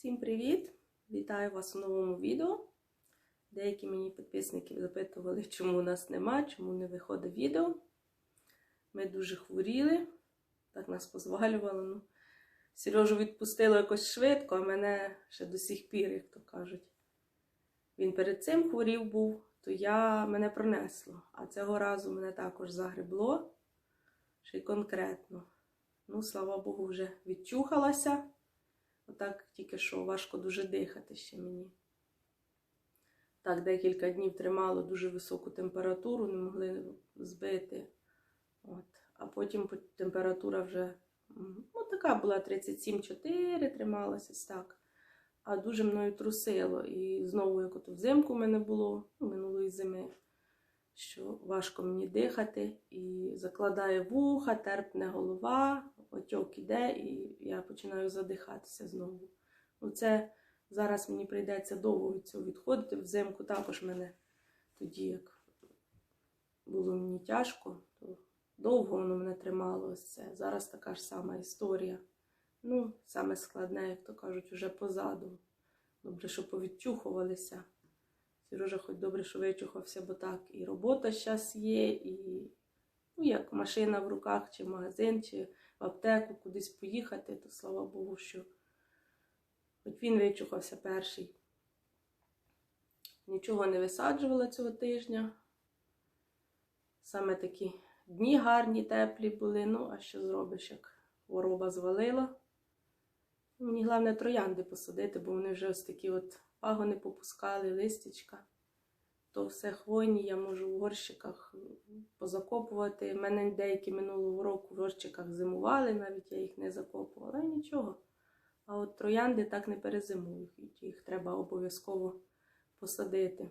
Всім привіт! Вітаю вас у новому відео. Деякі мені підписники запитували, чому у нас нема, чому не виходить відео. Ми дуже хворіли, так нас позвалювало. Ну, Сережу відпустило якось швидко, а мене ще до сих пір, як то кажуть. Він перед цим хворів був, то я мене пронесло. А цього разу мене також загребло, ще й конкретно. Ну, слава Богу, вже відчухалася. Отак тільки що важко дуже дихати ще мені. Так, декілька днів тримало дуже високу температуру, не могли збити. От. А потім температура вже ну, така була 37,4, трималася так. А дуже мною трусило. І знову, як ото взимку в мене було, ну, минулої зими, що важко мені дихати, і закладає вуха, терпне голова, отьок іде, і я починаю задихатися знову. Ну, це зараз мені прийдеться довго від цього відходити. Взимку також мене тоді, як було мені тяжко, то довго воно мене тримало ось це. Зараз така ж сама історія. Ну, саме складне, як то кажуть, уже позаду. Добре, що повідчухувалися. Сережа, хоч добре, що вичухався, бо так і робота зараз є, і ну, як машина в руках, чи магазин, чи в аптеку кудись поїхати, то слава Богу, що хоч він вичухався перший. Нічого не висаджувала цього тижня. Саме такі дні гарні, теплі були. Ну, а що зробиш, як хвороба звалила. Мені головне троянди посадити, бо вони вже ось такі от пагони попускали, листячка. То все хвойні я можу в горщиках позакопувати. У мене деякі минулого року в горщиках зимували, навіть я їх не закопувала, нічого. А от троянди так не перезимують, їх треба обов'язково посадити.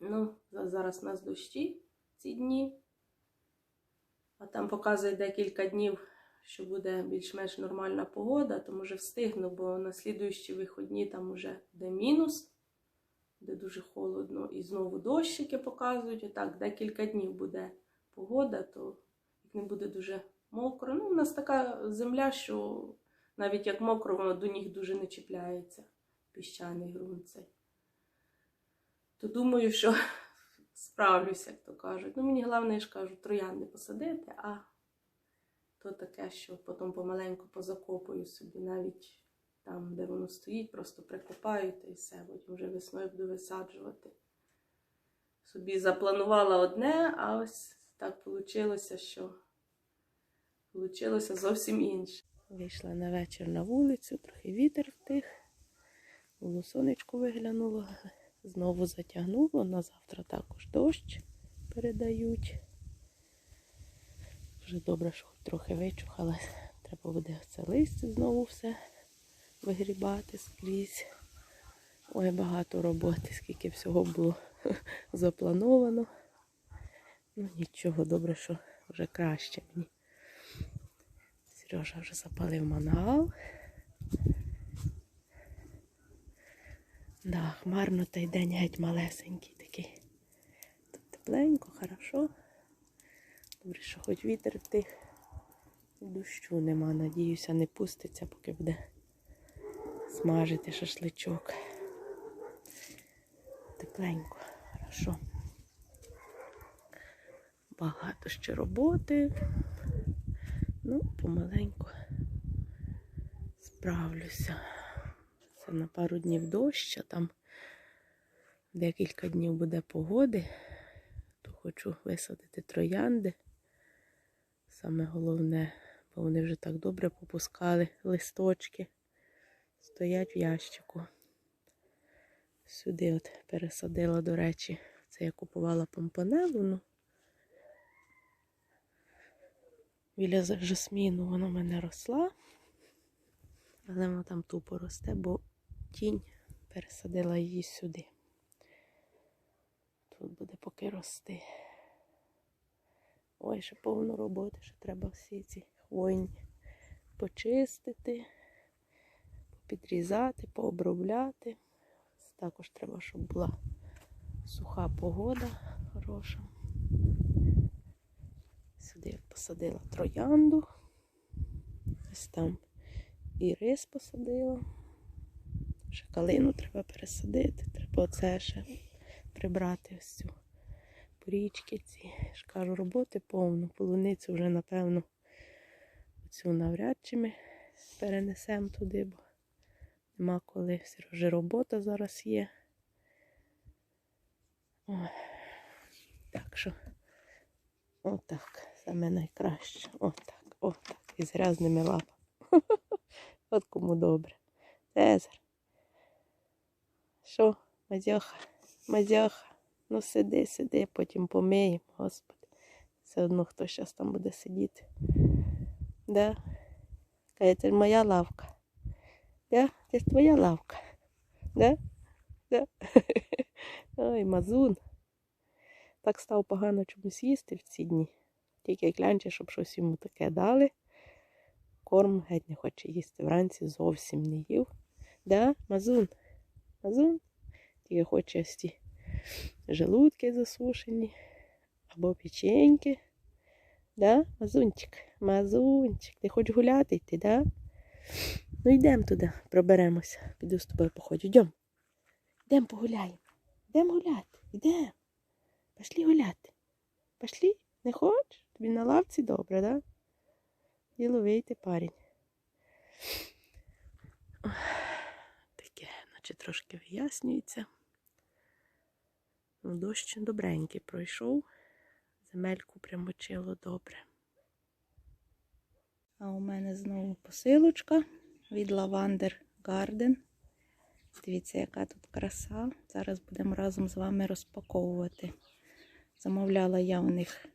Ну, зараз у нас дощі ці дні. А там показує декілька днів, що буде більш-менш нормальна погода, то може встигну, бо на слідуючі виходні там уже буде мінус, де дуже холодно, і знову дощики показують. Отак, декілька днів буде погода, то як не буде дуже мокро. Ну, у нас така земля, що навіть як мокро, воно до ніг дуже не чіпляється. Піщаний ґрунт цей. То думаю, що справлюся, як то кажуть. Ну, мені головне, я ж кажу, троянди посадити, а то таке, що потім помаленьку позакопую собі, навіть там, де воно стоїть, просто прикопаю та і все, потім вже весною буду висаджувати. Собі запланувала одне, а ось так вийшло, що вийшло зовсім інше. Вийшла на вечір на вулицю, трохи вітер втих, було сонечко виглянуло, знову затягнуло, на завтра також дощ передають. Вже добре, що трохи вичухалась. Треба буде це листя знову все вигрібати скрізь. Ой, багато роботи, скільки всього було заплановано. Ну нічого, добре, що вже краще мені. Сережа вже запалив мангал. Да, хмарно той день геть малесенький такий. Тут тепленько, хорошо. Добре, що хоч вітер тих. Дощу нема, надіюся, не пуститься, поки буде смажити шашличок. Тепленько, хорошо. Багато ще роботи. Ну, помаленьку справлюся. Це на пару днів дощ, а там декілька днів буде погоди, то хочу висадити троянди. Саме головне, бо вони вже так добре попускали листочки. Стоять в ящику. Сюди от пересадила, до речі, це я купувала помпонелу. Ну, біля жасміну вона в мене росла, але вона там тупо росте, бо тінь пересадила її сюди. Тут буде поки рости. Ой, ще повно роботи, ще треба всі ці хвойні почистити, підрізати, пообробляти. Також треба, щоб була суха погода хороша. Сюди я посадила троянду. Ось там і рис посадила. Ще калину треба пересадити, треба оце ще прибрати ось цю порічки ці. Ж кажу, роботи повно. Полуницю вже, напевно, цю навряд чи ми перенесемо туди, бо нема коли. Все вже робота зараз є. Ой. Так що, отак, саме найкраще. Отак, отак. Із грязними лапами. От кому добре. Цезар. Що, Мазьоха, Мазьоха, ну сиди, сиди, потім помиємо, Господи. Все одно хто зараз там буде сидіти. Да? Це моя лавка. Да? Це ж твоя лавка. Да? Да? Ой, мазун. Так став погано чомусь їсти в ці дні. Тільки гляньте, щоб щось йому таке дали. Корм геть не хоче їсти. Вранці зовсім не їв. Да, мазун? Мазун? Тільки хоче ті желудки засушені. Або печеньки. Да, мазунчик? Мазунчик. Ти хочеш гуляти йти, да? Ну йдемо туди, проберемося. Піду з тобою походжу. Йдемо. Йдемо погуляємо. Йдемо гуляти. Йдемо. Пошли гуляти. Пошли? Не хочеш? Тобі на лавці добре, да? Діловий ти парень. Таке, наче трошки вияснюється. Дощ добренький пройшов. Земельку примочило добре. А у мене знову посилочка від Lavender Garden. Дивіться, яка тут краса. Зараз будемо разом з вами розпаковувати. Замовляла я у них,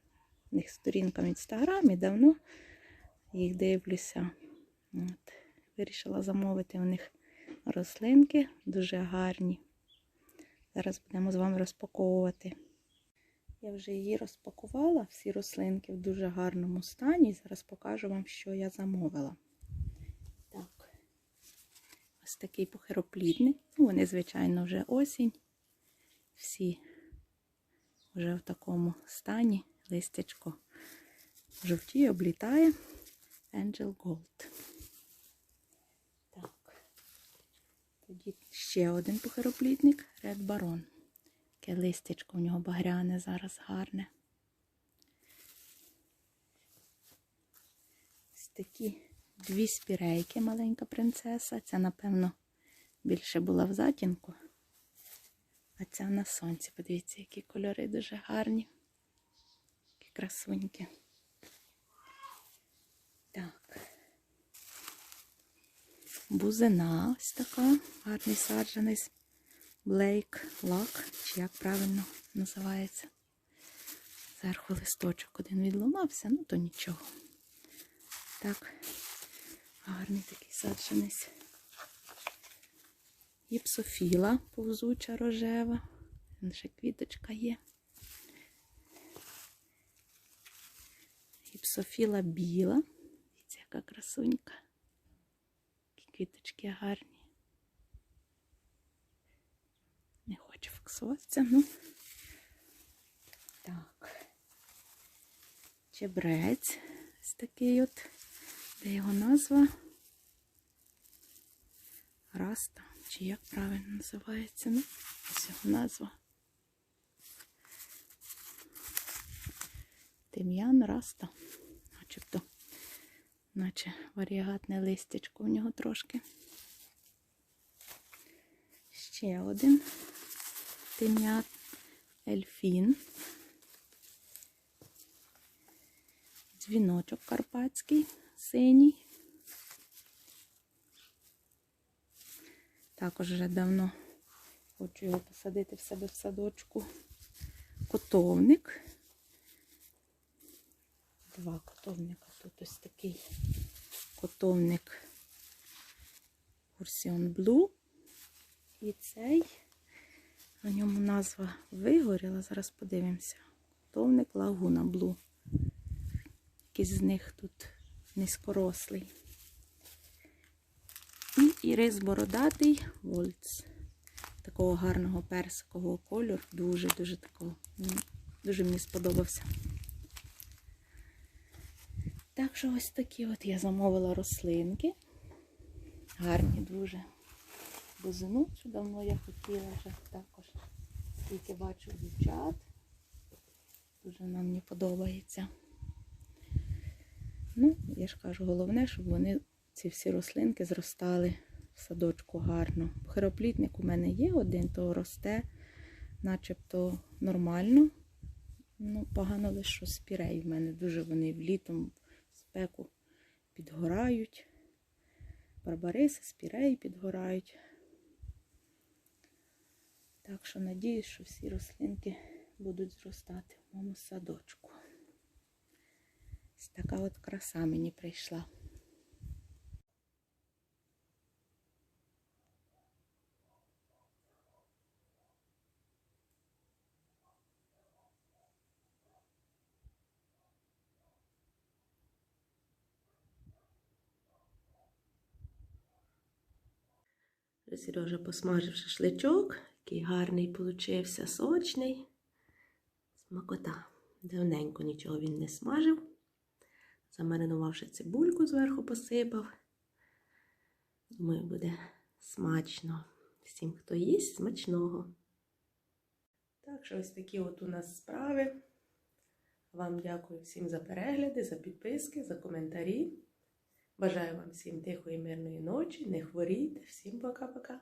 у них сторінка в інстаграмі давно їх дивлюся. От. Вирішила замовити у них рослинки, дуже гарні. Зараз будемо з вами розпаковувати. Я вже її розпакувала, всі рослинки в дуже гарному стані. Зараз покажу вам, що я замовила. Так, ось такий похироплідник. Ну, вони, звичайно, вже осінь. Всі вже в такому стані. Листячко жовтіє, облітає. Angel Gold. Так. Тоді ще один похироплідник Red Baron. Таке листячко у нього багряне зараз гарне. Ось такі дві спірейки, маленька принцеса. Ця, напевно, більше була в затінку. А ця на сонці. Подивіться, які кольори дуже гарні. Які красуньки. Так. Бузина ось така, гарний саджанець. Блейк лак, чи як правильно називається. Зверху листочок один відломався, ну то нічого. Так, гарний такий саджанець. Гіпсофіла повзуча рожева. Ще квіточка є. Гіпсофіла біла. Дивіться, яка красунька. Квіточки гарні. Не хочу фіксуватися, ну. Так. Чебрець. Ось такий от. Де його назва? Раста. Чи як правильно називається? Ну, ось його назва. Тим'ян раста. Начебто, наче варіагатне листячко у нього трошки. Ще один тим'ян ельфін. Дзвіночок карпатський, синій. Також вже давно хочу його посадити в себе в садочку. Котовник. Два котовника. Тут ось такий котовник Урсіон Блу. І цей, на ньому назва вигоріла. Зараз подивимося. Котовник Лагуна Блу. Якийсь з них тут низькорослий. І ірис бородатий вольц. Такого гарного персикового кольору. Дуже-дуже такого. Дуже мені сподобався. Так що ось такі от я замовила рослинки. Гарні дуже. бузину, що давно я хотіла вже також. Скільки бачу дівчат. Дуже вона мені подобається. Ну, я ж кажу, головне, щоб вони, ці всі рослинки, зростали в садочку гарно. Хероплітник у мене є один, то росте начебто нормально. Ну, погано лише спірей в мене. Дуже вони літом спеку підгорають. Барбариси, спіреї підгорають. Так що надіюсь, що всі рослинки будуть зростати в моєму садочку. Ось така от краса мені прийшла. Сережа посмажив шашличок, який гарний получився, сочний. Смакота. Давненько нічого він не смажив. Замаринувавши цибульку зверху посипав. Думаю, буде смачно. Всім, хто їсть, смачного. Так що ось такі от у нас справи. Вам дякую всім за перегляди, за підписки, за коментарі. Бажаю вам всім тихої, мирної ночі. Не хворійте. Всім пока-пока.